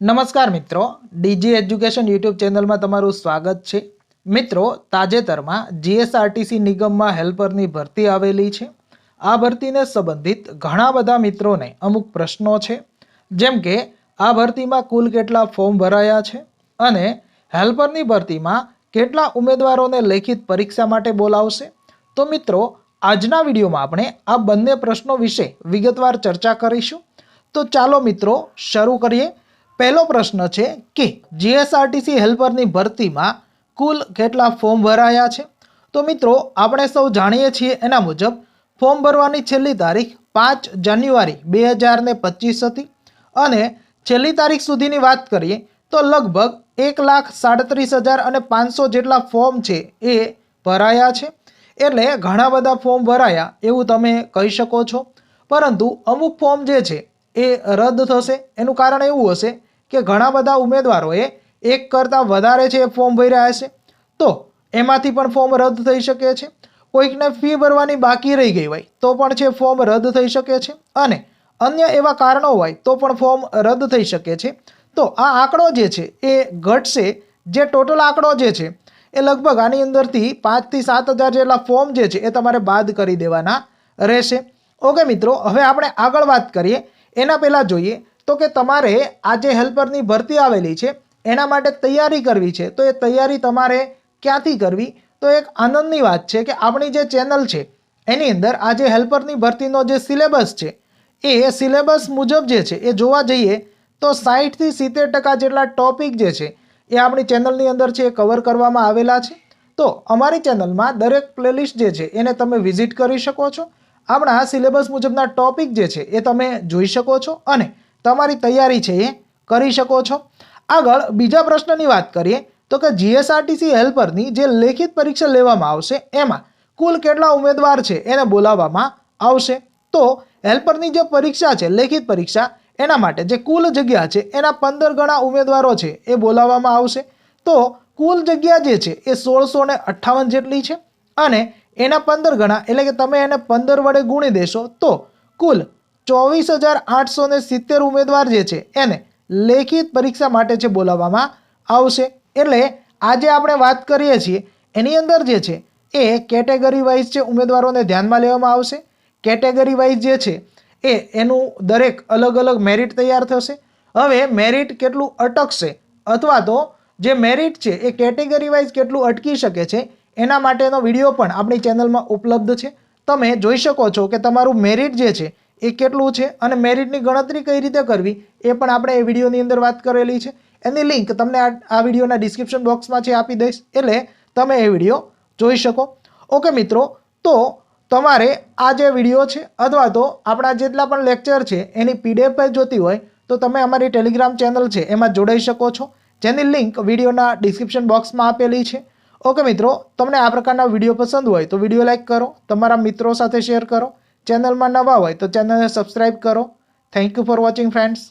નમસ્કાર મિત્રો DG education YouTube ચેનલમાં તમારું સ્વાગત છે. મિત્રો, તાજેતરમાં જીએસઆરટીસી નિગમમાં હેલ્પરની ભરતી આવેલી છે. આ ભરતીને સંબંધિત ઘણા બધા મિત્રોને અમુક પ્રશ્નો છે. જેમ કે, આ ભરતીમાં કુલ કેટલા ફોર્મ ભરાયા છે અને હેલ્પરની ભરતીમાં કેટલા ઉમેદવારોને લેખિત પરીક્ષા માટે બોલાવશે. તો મિત્રો, આજના વિડીયોમાં આપણે આ બંને પ્રશ્નો વિશે વિગતવાર ચર્ચા કરીશું. તો ચાલો મિત્રો, શરૂ કરીએ. પહેલો પ્રશ્ન છે કે જીએસઆરટીસી હેલ્પરની ભરતીમાં કુલ કેટલા ફોર્મ ભરાયા છે? તો મિત્રો, આપણે સૌ જાણીએ છીએ એના મુજબ, ફોર્મ ભરવાની છેલ્લી તારીખ પાંચ જાન્યુઆરી બે હજાર ને પચીસ હતી. અને છેલ્લી તારીખ સુધીની વાત કરીએ, તો લગભગ એક લાખ સાડત્રીસ હજાર અને પાંચસો જેટલા ફોર્મ છે એ ભરાયા છે. એટલે ઘણા બધા ફોર્મ ભરાયા એવું તમે કહી શકો છો. પરંતુ અમુક ફોર્મ જે છે એ રદ થશે. એનું કારણ એવું હશે કે ઘણા બધા ઉમેદવારોએ એક કરતાં વધારે છે એ ફોર્મ ભર્યા છે તો એમાંથી પણ ફોર્મ રદ થઈ શકે છે. કોઈકને ફી ભરવાની બાકી રહી ગઈ હોય, તો પણ છે ફોર્મ રદ થઈ શકે છે. અને અન્ય એવા કારણો હોય, તો પણ ફોર્મ રદ થઈ શકે છે. તો આ આંકડો જે છે, એ ઘટશે. જે ટોટલ આંકડો જે છે, એ લગભગ આની અંદરથી પાંચથી સાત હજાર જેટલા ફોર્મ જે છે, એ તમારે બાદ કરી દેવાના રહેશે. ઓકે મિત્રો, હવે આપણે આગળ વાત કરીએ. એના પહેલાં જોઈએ તો કે તમારે આ જે હેલ્પરની ભરતી આવેલી છે, એના માટે તૈયારી કરવી છે, તો એ તૈયારી તમારે ક્યાંથી કરવી? તો એક આનંદની વાત છે કે આપણી જે ચેનલ છે, એની અંદર આ જે હેલ્પરની ભરતીનો જે સિલેબસ છે, એ સિલેબસ મુજબ જે છે, એ જોવા જઈએ તો સાહીઠથી સિત્તેર ટકા જેટલા ટોપિક જે છે, એ આપણી ચેનલની અંદર છે, એ કવર કરવામાં આવેલા છે. તો અમારી ચેનલમાં દરેક પ્લેલિસ્ટ જે છે, એને તમે વિઝિટ કરી શકો છો. આપણા સિલેબસ મુજબના ટોપિક જે છે, એ તમે જોઈ શકો છો. અને તમારી તૈયારી છે એ કરી શકો છો. આગળ બીજા પ્રશ્નની વાત કરીએ તો કે જીએસઆરટીસી હેલ્પરની જે લેખિત પરીક્ષા લેવામાં આવશે એમાં કુલ કેટલા ઉમેદવાર છે એને બોલાવવામાં આવશે. તો હેલ્પરની જે પરીક્ષા છે, લેખિત પરીક્ષા, એના માટે જે કુલ જગ્યા છે, એના પંદર ગણા ઉમેદવારો છે એ બોલાવવામાં આવશે. તો કુલ જગ્યા જે છે એ સોળસો ને અઠ્ઠાવન જેટલી છે અને એના પંદર ગણા, એટલે કે તમે એને પંદર વડે ગુણી દેશો તો કુલ ચોવીસ હજાર આઠસો ને સિત્તેર ઉમેદવાર જે છે, એને લેખિત પરીક્ષા માટે છે બોલાવવામાં આવશે. એટલે આજે આપણે વાત કરીએ છીએ, એની અંદર જે છે, એ કેટેગરી વાઇઝ છે ઉમેદવારોને ધ્યાનમાં લેવામાં આવશે. કેટેગરી વાઇઝ જે છે, એ એનું દરેક અલગ અલગ મેરિટ તૈયાર થશે. હવે મેરિટ કેટલું અટકશે અથવા તો જે મેરિટ છે, એ કેટેગરી વાઇઝ કેટલું અટકી શકે છે, એના માટેનો વીડિયો પણ આપણી ચેનલમાં ઉપલબ્ધ છે. તમે જોઈ શકો છો કે તમારું મેરિટ જે છે એ કેટલું છે અને મેરિટની ગણતરી કઈ રીતે કરવી, એ પણ આપણે એ વિડીયોની અંદર વાત કરેલી છે. એની લિંક તમને આ વિડીયોના ડિસ્ક્રિપ્શન બોક્સમાં છે આપી દઈશ. એટલે તમે એ વીડિયો જોઈ શકો. ઓકે મિત્રો, તો તમારે આ જે વીડિયો છે અથવા તો આપણા જેટલા પણ લેક્ચર છે, એની પીડીએફ જોતી હોય, તો તમે અમારી ટેલિગ્રામ ચેનલ છે, એમાં જોડાઈ શકો છો. જેની લિંક વિડીયોના ડિસ્ક્રિપ્શન બોક્સમાં આપેલી છે. ઓકે મિત્રો, તમને આ પ્રકારના વીડિયો પસંદ હોય તો વીડિયો લાઇક કરો, તમારા મિત્રો સાથે શેર કરો. ચેનલમાં નવા હોય તો ચેનલને સબસ્ક્રાઈબ કરો. Thank you for watching friends